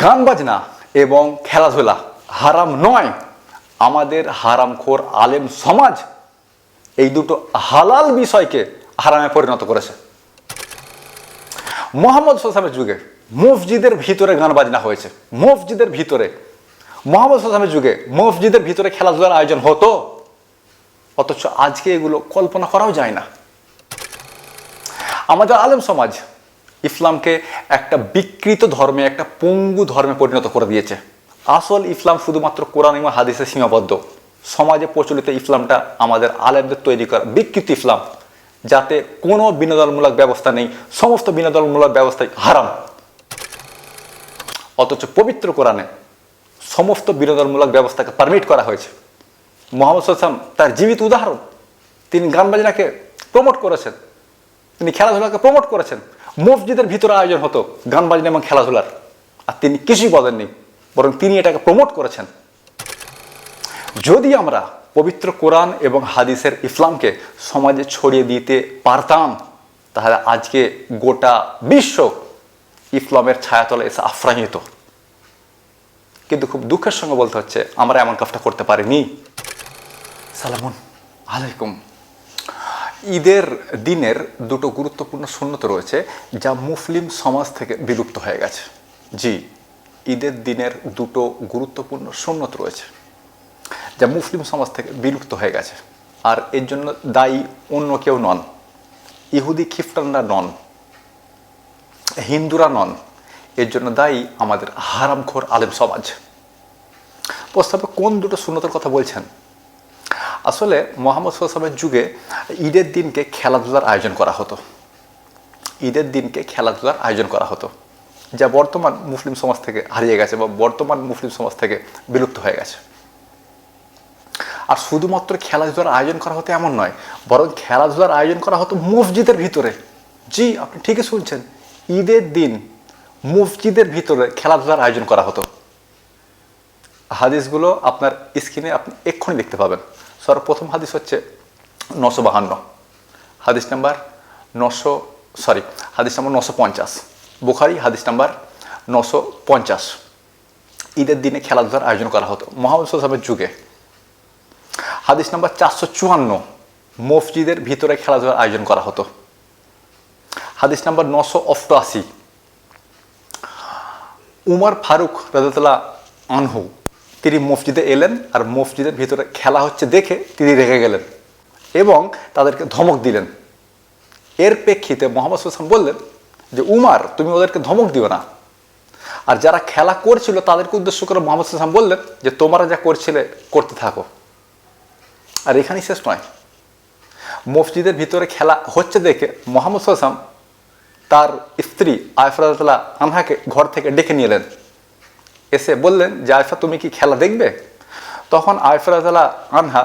গান বাজনা এবং খেলাধুলা। হারাম নয়। আমাদের হারামখোর আলেম সমাজ এই দুটো হালাল বিষয়কে হারামে পরিণত করেছে। মোহাম্মদ সোসামের যুগে মসজিদের ভিতরে গান বাজনা হয়েছে। মসজিদের ভিতরে। মোহাম্মদ সোসামের যুগে মসজিদের ভিতরে খেলাধুলার আয়োজন হতো। অথচ আজকে এগুলো কল্পনা করাও যায় না। আমাদের আলেম সমাজ ইসলামকে একটা বিকৃত ধর্মে, একটা পঙ্গু ধর্মে পরিণত করে দিয়েছে। আসল ইসলাম শুধুমাত্র কোরআন এবং হাদিসে সীমাবদ্ধ। সমাজে প্রচলিত ইসলামটা আমাদের আলেমদের তৈরি করা, বিকৃত ইসলাম, যাতে কোনো বিনোদনমূলক ব্যবস্থা নেই, সমস্ত বিনোদনমূলক ব্যবস্থাই হারাম। অথচ পবিত্র কোরআনে সমস্ত বিনোদনমূলক ব্যবস্থাকে পারমিট করা হয়েছে। মোহাম্মদ সাল্লাম তার জীবিত উদাহরণ, তিনি গান বাজনাকে প্রমোট করেছেন। তিনি খেলাধুলাকে প্রমোট করেছেন। মসজিদের ভিতরে আয়োজন হতো, গান বাজনা এবং খেলাধুলার। আর তিনি কিছুই বলেননি, বরং তিনি এটাকে প্রমোট করেছেন। যদি আমরা পবিত্র কোরআন এবং হাদিসের ইসলামকে সমাজে ছড়িয়ে দিতে পারতাম, তাহলে আজকে গোটা বিশ্ব ইসলামের ছায়াতলে এসে আফ্রাহিত। কিন্তু খুব দুঃখের সঙ্গে বলতে হচ্ছে, আমরা এমন কাজটা করতে পারিনি। সালামুন আলাইকুম। ঈদের দিনের দুটো গুরুত্বপূর্ণ শূন্যত রয়েছে যা মুসলিম সমাজ থেকে বিলুপ্ত হয়ে গেছে। জি, ঈদের দিনের দুটো গুরুত্বপূর্ণ সুন্নত রয়েছে যা মুসলিম সমাজ থেকে বিলুপ্ত হয়ে গেছে। আর এর জন্য দায়ী অন্য কেউ নন। ইহুদি খ্রিস্টানরা নন। হিন্দুরা নন। এর জন্য দায়ী আমাদের হারামখোর আলেম সমাজ। প্রস্তাবে কোন দুটো শূন্যতার কথা বলছেন? আসলে মোহাম্মদ সাল্লামের যুগে ঈদের দিনকে খেলাধুলার আয়োজন করা হতো। ঈদের দিনকে খেলাধুলার আয়োজন করা হতো। যা বর্তমান মুসলিম সমাজ থেকে হারিয়ে গেছে বা বর্তমান মুসলিম সমাজ থেকে বিলুপ্ত হয়ে গেছে। আর শুধুমাত্র খেলাধুলার আয়োজন করা হতো এমন নয়, বরং খেলাধুলার আয়োজন করা হতো মসজিদের ভিতরে। জি, আপনি ঠিকই শুনছেন। ঈদের দিন মসজিদের ভিতরে খেলাধুলার আয়োজন করা হতো। হাদিসগুলো আপনার স্ক্রিনে আপনি এক্ষুনি দেখতে পাবেন। সর্বপ্রথম হাদিস হচ্ছে নশো বাহান্ন। হাদিস নাম্বার নশো, সরি, হাদিস নাম্বার নশো পঞ্চাশ। বুখারি, হাদিস নাম্বার নশো পঞ্চাশ। ঈদের দিনে খেলাধুলার আয়োজন করা হতো মোহাম্মদ সাল্লামের যুগে। হাদিস নাম্বার চারশো চুয়ান্ন, মসজিদের ভিতরে খেলাধুলার আয়োজন করা হতো। হাদিস নাম্বার নশো অষ্টআশি, উমর ফারুক রাজাতলা আনহু তিনি মসজিদে এলেন আর মসজিদের ভিতরে খেলা হচ্ছে দেখে তিনি রেগে গেলেন এবং তাদেরকে ধমক দিলেন। এর প্রেক্ষিতে মোহাম্মদ সুলসান বললেন যে, উমার, তুমি ওদেরকে ধমক দিও না। আর যারা খেলা করছিল তাদেরকে উদ্দেশ্য করে মোহাম্মদ সুলসান বললেন যে, তোমরা যা করছিলে, করতে থাকো। আর এখানেই শেষ নয়। মসজিদের ভিতরে খেলা হচ্ছে দেখে মোহাম্মদ সাল্লাম তার স্ত্রী আয়ফরাতলা আনহাকে ঘর থেকে ডেকে নিয়ে এলেন। এসে বললেন যে, আয়ফা, তুমি কি খেলা দেখবে? তখন আয়ফরাতলা আনহা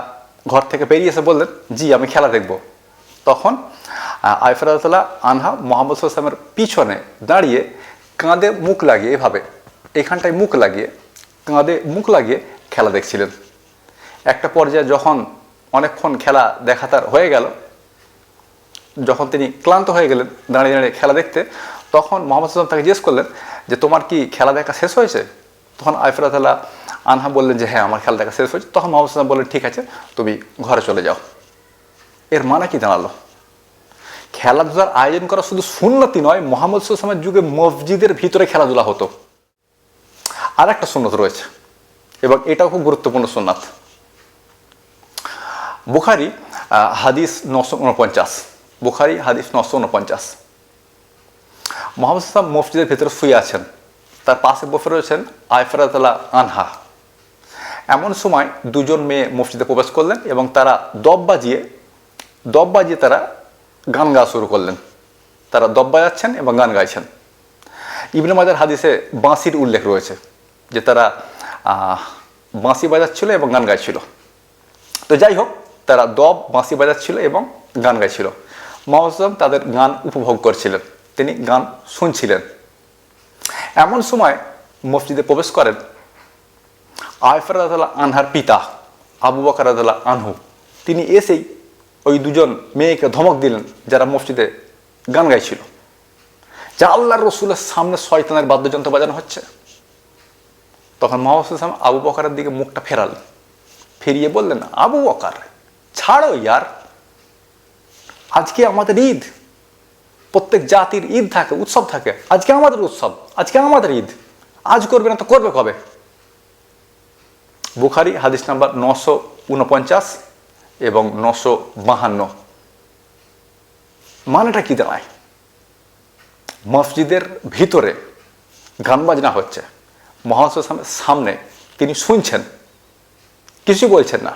ঘর থেকে বেরিয়ে এসে বললেন, জি, আমি খেলা দেখব। তখন আয়ফরাতলা আনহা মোহাম্মদ সাল্লামের পিছনে দাঁড়িয়ে কাঁধে মুখ লাগিয়ে, এভাবে, এখানটায় মুখ লাগিয়ে, কাঁধে মুখ লাগিয়ে খেলা দেখছিলেন। একটা পর্যায়ে যখন অনেকক্ষণ খেলা দেখা তার হয়ে গেল, যখন তিনি ক্লান্ত হয়ে গেলেন দাঁড়িয়ে দাঁড়িয়ে খেলা দেখতে, তখন মোহাম্মদ সাল্লাম তাকে জিজ্ঞেস করলেন যে, তোমার কি খেলা দেখা শেষ হয়েছে? তখন আইফরাতাল্লাহ আনহা বললেন যে হ্যাঁ আমার খেলা দেখা শেষ হয়েছে। তখন মোহাম্মদ বললেন, ঠিক আছে, তুমি ঘরে চলে যাও। এর মানে কি দাঁড়াল খেলাধুলার আয়োজন করা শুধু সুন্নতি নয়, মোহাম্মদ সাল্লামের যুগে মসজিদের ভিতরে খেলাধুলা হতো। আর একটা সুন্নত রয়েছে, এবং এটাও খুব গুরুত্বপূর্ণ সুন্নাত। বুখারি হাদিস নশো উনপঞ্চাশ। বুখারি, হাদিস নশো উনপঞ্চাশ। মোহাম্মদ সাল্লাম মসজিদের ভেতরে শুয়ে আছেন। তার পাশে বসে রয়েছেন আয়ফরাতলা আনহা। এমন সময় দুজন মেয়ে মসজিদে প্রবেশ করলেন এবং তারা দব বাজিয়ে দব বাজিয়ে তারা গান গাওয়া শুরু করলেন। তারা দব বাজাচ্ছেন এবং গান গাইছেন। ইবনে মাজার হাদিসে বাঁশির উল্লেখ রয়েছে যে তারা বাঁশি বাজাচ্ছিল এবং গান গাইছিল। তো যাই হোক, তারা দব, বাঁশি বাজাচ্ছিল এবং গান গাইছিল। সাল্লাম তাদের গান উপভোগ করছিলেন। তিনি গান শুনছিলেন। এমন সময় মসজিদে প্রবেশ করেন। আয়ফরাদাল্লাহ আনহার পিতা, আবু বকর রাদাল্লাহ আনহু। তিনি এসেই ওই দুজন মেয়েকে ধমক দিলেন, যারা মসজিদে গান গাইছিল। যা আল্লাহর রসুলের সামনে শয়তানের বাদ্যযন্ত্র বাজানো হচ্ছে। তখন মোহাম্মদ ইসলাম আবু বকারের দিকে মুখটা ফেরালেন। ফিরিয়ে বললেন, আবু বকার, ছাড়ো ইয়ার। আজকে আমাদের ঈদ। প্রত্যেক জাতির ঈদ থাকে, উৎসব থাকে। আজকে আমাদের উৎসব, আজকে আমাদের ঈদ। আজ করবে না তো করবে কবে? বুখারি, হাদিস নাম্বার নশো উনপঞ্চাশ এবং নশো বাহান্ন। মানেটা কি দাঁড়ায় মসজিদের ভিতরে গান বাজনা হচ্ছে। মোহাম্মদ সাল্লামের সামনে তিনি শুনছেন। কিছু বলছেন না।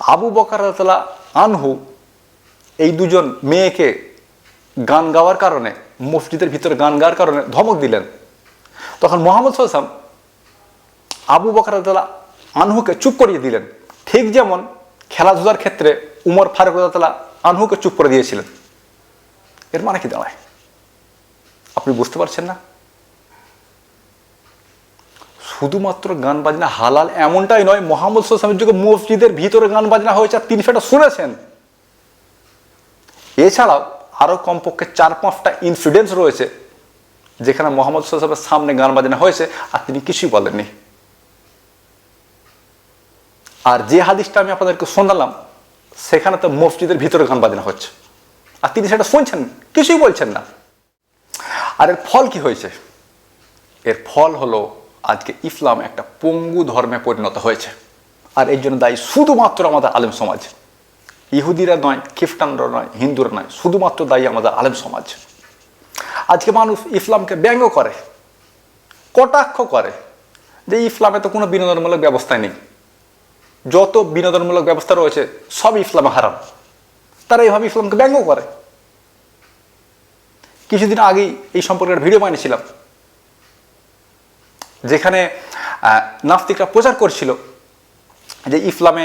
আবু বকার আনহু এই দুজন মেয়েকে গান গাওয়ার কারণে, মসজিদের ভিতরে গান গাওয়ার কারণে ধমক দিলেন। তখন মোহাম্মদ সাল্লাম আবু বকর আনহুকে চুপ করিয়ে দিলেন। ঠিক যেমন খেলাধুলার ক্ষেত্রে উমর ফারুক তালা আনহুকে চুপ করে দিয়েছিলেন। এর মানে কি দাঁড়ায়? আপনি বুঝতে পারছেন না? শুধুমাত্র গান বাজনা হালাল এমনটাই নয়, মোহাম্মদ সাল্লামের যুগে মসজিদের ভিতরে গান বাজনা হয়েছে আর তিনি সেটা শুনেছেন। এছাড়াও আরও কমপক্ষে চার পাঁচটা ইনসিডেন্টস রয়েছে, যেখানে মোহাম্মদ সাল্লামের সামনে গান বাজনা হয়েছে আর তিনি কিছুই বলেননি। আর যে হাদিসটা আমি আপনাদেরকে শোনালাম, সেখানে তো মসজিদের ভিতরে গান বাজনা হচ্ছে। আর তিনি সেটা শুনছেন, কিছুই বলছেন না। আর এর ফল কি হয়েছে? এর ফল হলো আজকে ইসলাম একটা পঙ্গু ধর্মে পরিণত হয়েছে। আর এর জন্য দায়ী শুধুমাত্র আমাদের আলেম সমাজ। ইহুদিরা নয়, খ্রিস্টানরা নয়, হিন্দুরা নয়, শুধুমাত্র দায়ী আমাদের আলেম সমাজ। আজকে মানুষ ইসলামকে ব্যঙ্গ করে, কটাক্ষ করে যে ইসলামে তো কোনো বিনোদনমূলক ব্যবস্থাই নেই। যত বিনোদনমূলক ব্যবস্থা রয়েছে, সব ইসলামে হারাম। তারা এইভাবে ইসলামকে ব্যঙ্গ করে। কিছুদিন আগেই এই সম্পর্কে একটা ভিডিও বানিয়েছিলাম, যেখানে নাস্তিকরা প্রচার করছিল যে ইসলামে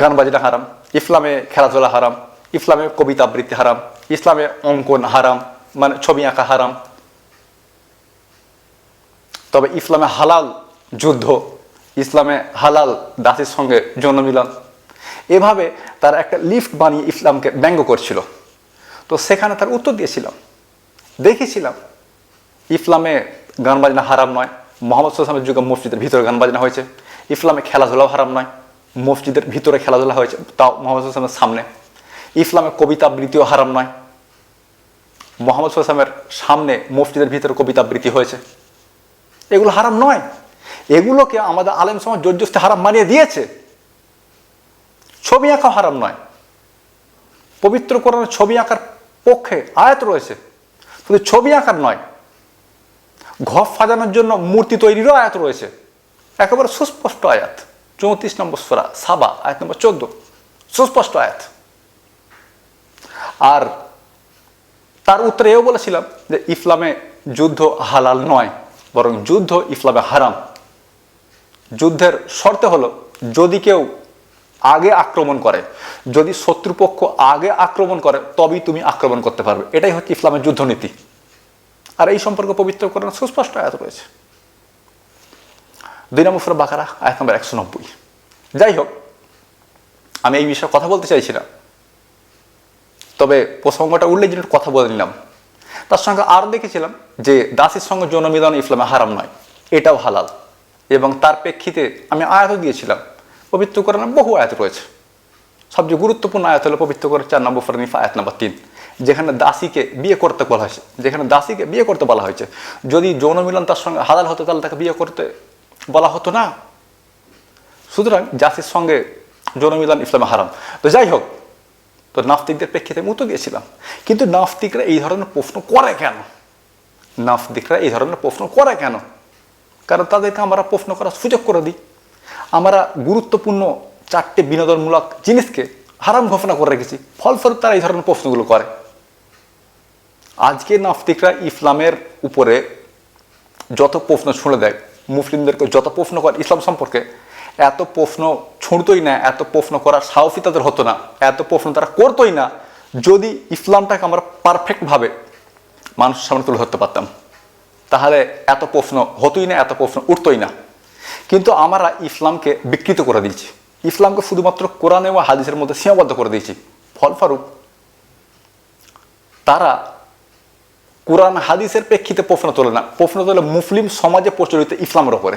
গান বাজনা হারাম। ইসলামে খেলাধুলা হারাম, ইসলামে কবিতা আবৃত্তি হারাম, ইসলামে অঙ্কন হারাম মানে ছবি আঁকা হারাম। তবে ইসলামে হালাল যুদ্ধ, ইসলামে হালাল দাসের সঙ্গে জনমিলন এভাবে তার একটা লিফট বানিয়ে ইসলামকে ব্যঙ্গ করছিল। তো সেখানে তার উত্তর দিয়েছিলাম। দেখেছিলাম, ইসলামে গান বাজনা হারাম নয়, মোহাম্মদ সাল্লামের যুগে মসজিদের ভিতরে গান বাজনা হয়েছে, ইসলামে খেলাধুলাও হারাম নয়। মসজিদের ভিতরে খেলাধুলা হয়েছে, তাও মোহাম্মদ সাল্লামের সামনে। ইসলামে কবিতা আবৃত্তিও হারাম নয়। মোহাম্মদ সাল্লামের সামনে মসজিদের ভিতরে কবিতা আবৃত্তি হয়েছে। এগুলো হারাম নয়। এগুলোকে আমাদের আলেম সমাজ জোরজস্তি হারাম মানিয়ে দিয়েছে। ছবি আঁকা হারাম নয়। পবিত্র কোরআনের ছবি আঁকার পক্ষে আয়াত রয়েছে। শুধু ছবি আঁকার নয়, ঘর সাজানোর জন্য মূর্তি তৈরিরও আয়াত রয়েছে। একেবারে সুস্পষ্ট আয়াত। চৌত্রিশ নম্বর সোরা, সাবা, আয়াত নম্বর চোদ্দ। সুস্পষ্ট আয়াত। আর তার উত্তরে এও বলেছিলাম যে ইসলামে যুদ্ধ হালাল নয়, বরং যুদ্ধ ইসলামে হারাম। যুদ্ধের শর্তে হলো, যদি কেউ আগে আক্রমণ করে, যদি শত্রুপক্ষ আগে আক্রমণ করে, তবেই তুমি আক্রমণ করতে পারবে। এটাই হচ্ছে ইসলামের যুদ্ধনীতি। আর এই সম্পর্কে পবিত্র করার সুস্পষ্ট আয়াত রয়েছে। দুই নম্বর সুরা বাকারা, আয়াত নম্বর একশো নব্বই। যাই হোক আমি এই বিষয়ে কথা বলতে চাইছি না তবে প্রসঙ্গটা উল্লেখ জন্য কথা বলে নিলাম। তার সঙ্গে আরও দেখেছিলাম যে দাসের সঙ্গে যৌনমিলন ইসলামে হারাম নয়, এটাও হালাল। এবং তার প্রেক্ষিতে আমি আয়াত দিয়েছিলাম, পবিত্র কোরআনে বহু আয়াত রয়েছে। সবচেয়ে গুরুত্বপূর্ণ আয়াত হলো পবিত্র করে চার নম্বর ফরনিফা আয়াত নম্বর তিন, যেখানে দাসীকে বিয়ে করতে বলা হয়েছে। যেখানে দাসীকে বিয়ে করতে বলা হয়েছে। যদি যৌন মিলন তার সঙ্গে হালাল হতো, তাহলে তাকে বিয়ে করতে বলা হতো না। সুতরাং জাতির সঙ্গে যৌন মিলন ইসলামে হারাম। তো যাই হোক, তো নাস্তিকদের প্রেক্ষিতে আমি উত্তর দিয়েছিলাম। কিন্তু নাস্তিকরা এই ধরনের প্রশ্ন করে কেন? নাস্তিকরা এই ধরনের প্রশ্ন করে কেন? কারণ তাদেরকে আমরা প্রশ্ন করার সুযোগ করে দিই। আমরা গুরুত্বপূর্ণ চারটে বিনোদনমূলক জিনিসকে হারাম ঘোষণা করে রেখেছি। ফলস্বরূপ তারা এই ধরনের প্রশ্নগুলো করে। আজকে নাস্তিকরা ইসলামের উপরে যত প্রশ্ন ছুঁড়ে দেয় মুসলিমদেরকে যত প্রশ্ন করে ইসলাম সম্পর্কে, এত প্রশ্ন ছুঁড়তই না, এত প্রশ্ন করার সাহসই তাদের হতো না, এত প্রশ্ন তারা করতোই না, যদি ইসলামটাকে আমরা পারফেক্টভাবে মানুষের সামনে তুলে ধরতে পারতাম, তাহলে এত প্রশ্ন হতোই না, এত প্রশ্ন উঠতোই না। কিন্তু আমরা ইসলামকে বিকৃত করে দিয়েছি। ইসলামকে শুধুমাত্র কোরআন এবং হাদিসের মধ্যে সীমাবদ্ধ করে দিয়েছি। ফলস্বরূপ, তারা কোরআন হাদিসের প্রেক্ষিতে প্রশ্ন তোলে না। প্রশ্ন তোলে মুসলিম সমাজে প্রচলিত ইসলামের ওপরে